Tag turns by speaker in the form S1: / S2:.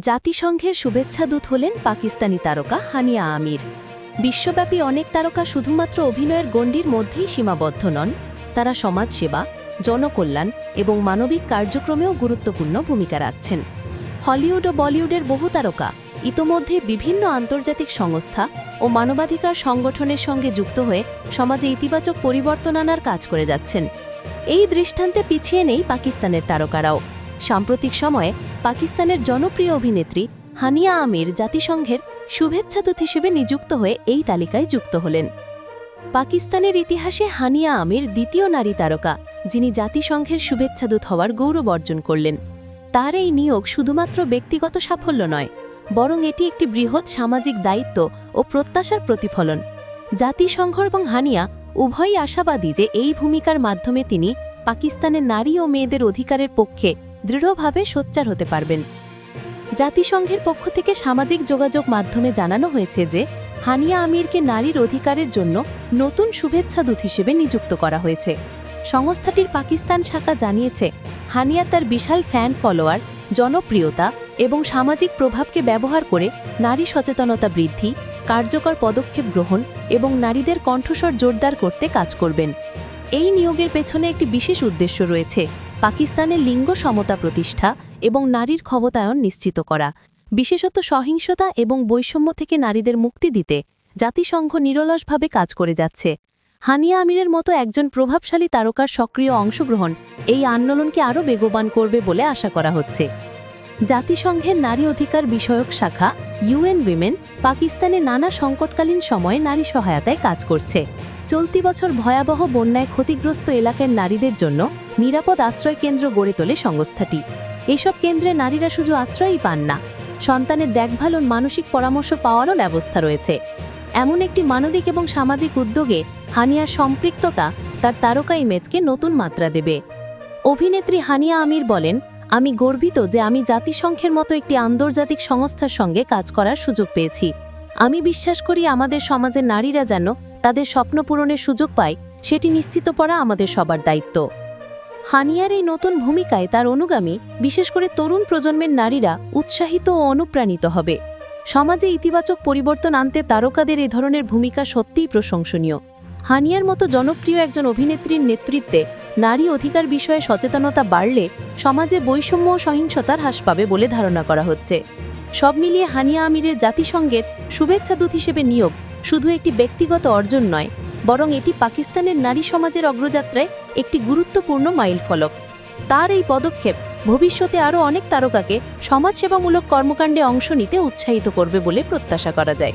S1: জাতিসংঘের শুভেচ্ছাদূত হলেন পাকিস্তানি তারকা হানিয়া আমির। বিশ্বব্যাপী অনেক তারকা শুধুমাত্র অভিনয়ের গণ্ডির মধ্যেই সীমাবদ্ধ নন। তারা সমাজসেবা, জনকল্যাণ এবং মানবিক কার্যক্রমেও গুরুত্বপূর্ণ ভূমিকা রাখছেন। হলিউড ও বলিউডের বহু তারকা ইতোমধ্যে বিভিন্ন আন্তর্জাতিক সংস্থা ও মানবাধিকার সংগঠনের সঙ্গে যুক্ত হয়ে সমাজে ইতিবাচক পরিবর্তন আনার কাজ করে যাচ্ছেন। এই দৃষ্টান্তে পিছিয়ে নেই পাকিস্তানের তারকারাও। সাম্প্রতিক সময়ে পাকিস্তানের জনপ্রিয় অভিনেত্রী হানিয়া আমির জাতিসংঘের শুভেচ্ছাদূত হিসেবে নিযুক্ত হয়ে এই তালিকায় যুক্ত হলেন। পাকিস্তানের ইতিহাসে হানিয়া আমির দ্বিতীয় নারী তারকা, যিনি জাতিসংঘের শুভেচ্ছাদূত হওয়ার গৌরব অর্জন করলেন। তার এই নিয়োগ শুধুমাত্র ব্যক্তিগত সাফল্য নয়, বরং এটি একটি বৃহৎ সামাজিক দায়িত্ব ও প্রত্যাশার প্রতিফলন। জাতিসংঘ এবং হানিয়া উভয়ই আশাবাদী যে এই ভূমিকার মাধ্যমে তিনি পাকিস্তানের নারী ও মেয়েদের অধিকারের পক্ষে দৃঢ়ভাবে সোচ্চার হতে পারবেন। জাতিসংঘের পক্ষ থেকে সামাজিক যোগাযোগ মাধ্যমে জানানো হয়েছে যে, হানিয়া আমিরকে নারীর অধিকারের জন্য নতুন শুভেচ্ছাদূত হিসেবে নিযুক্ত করা হয়েছে। সংস্থাটির পাকিস্তান শাখা জানিয়েছে, হানিয়া তার বিশাল ফ্যান ফলোয়ার, জনপ্রিয়তা এবং সামাজিক প্রভাবকে ব্যবহার করে নারী সচেতনতা বৃদ্ধি, কার্যকর পদক্ষেপ গ্রহণ এবং নারীদের কণ্ঠস্বর জোরদার করতে কাজ করবেন। এই নিয়োগের পেছনে একটি বিশেষ উদ্দেশ্য রয়েছে পাকিস্তানের লিঙ্গ সমতা প্রতিষ্ঠা এবং নারীর ক্ষমতায়ন নিশ্চিত করা, বিশেষত সহিংসতা এবং বৈষম্য থেকে নারীদের মুক্তি দিতে জাতিসংঘ নিরলসভাবে কাজ করে যাচ্ছে। হানিয়া আমিরের মতো একজন প্রভাবশালী তারকার সক্রিয় অংশগ্রহণ এই আন্দোলনকে আরও বেগবান করবে বলে আশা করা হচ্ছে। জাতিসংঘের নারী অধিকার বিষয়ক শাখা, ইউএন উইমেন, পাকিস্তানে নানা সংকটকালীন সময়ে নারী সহায়তায় কাজ করছে। চলতি বছর ভয়াবহ বন্যায় ক্ষতিগ্রস্ত এলাকার নারীদের জন্য নিরাপদ আশ্রয় কেন্দ্র গড়ে তোলে সংস্থাটি। এসব কেন্দ্রে নারীরা শুধু আশ্রয়ই পান না, সন্তানের দেখভাল ও মানসিক পরামর্শ পাওয়ারও ব্যবস্থা রয়েছে। এমন একটি মানবিক এবং সামাজিক উদ্যোগে হানিয়ার সম্পৃক্ততা তার তারকা ইমেজকে নতুন মাত্রা দেবে। অভিনেত্রী হানিয়া আমির বলেন আমি গর্বিত যে আমি জাতিসংঘের মতো একটি আন্তর্জাতিক সংস্থার সঙ্গে কাজ করার সুযোগ পেয়েছি। আমি বিশ্বাস করি আমাদের সমাজের নারীরা যেন তাদের স্বপ্ন পূরণের সুযোগ পায়, সেটি নিশ্চিত করা আমাদের সবার দায়িত্ব। হানিয়ার এই নতুন ভূমিকায় তার অনুগামী, বিশেষ করে তরুণ প্রজন্মের নারীরা উৎসাহিত ও অনুপ্রাণিত হবে। সমাজে ইতিবাচক পরিবর্তন আনতে তারকাদের এ ধরনের ভূমিকা সত্যিই প্রশংসনীয়। হানিয়ার মতো জনপ্রিয় একজন অভিনেত্রীর নেতৃত্বে নারী অধিকার বিষয়ে সচেতনতা বাড়লে সমাজে বৈষম্য ও সহিংসতার হ্রাস পাবে বলে ধারণা করা হচ্ছে। সব মিলিয়ে হানিয়া আমিরের জাতিসংঘের শুভেচ্ছাদূত হিসেবে নিয়োগ শুধু একটি ব্যক্তিগত অর্জন নয়, বরং এটি পাকিস্তানের নারী সমাজের অগ্রযাত্রায় একটি গুরুত্বপূর্ণ মাইলফলক তার এই পদক্ষেপ ভবিষ্যতে আরও অনেক তারকাকে সমাজসেবামূলক কর্মকাণ্ডে অংশ নিতে উৎসাহিত করবে বলে প্রত্যাশা করা যায়।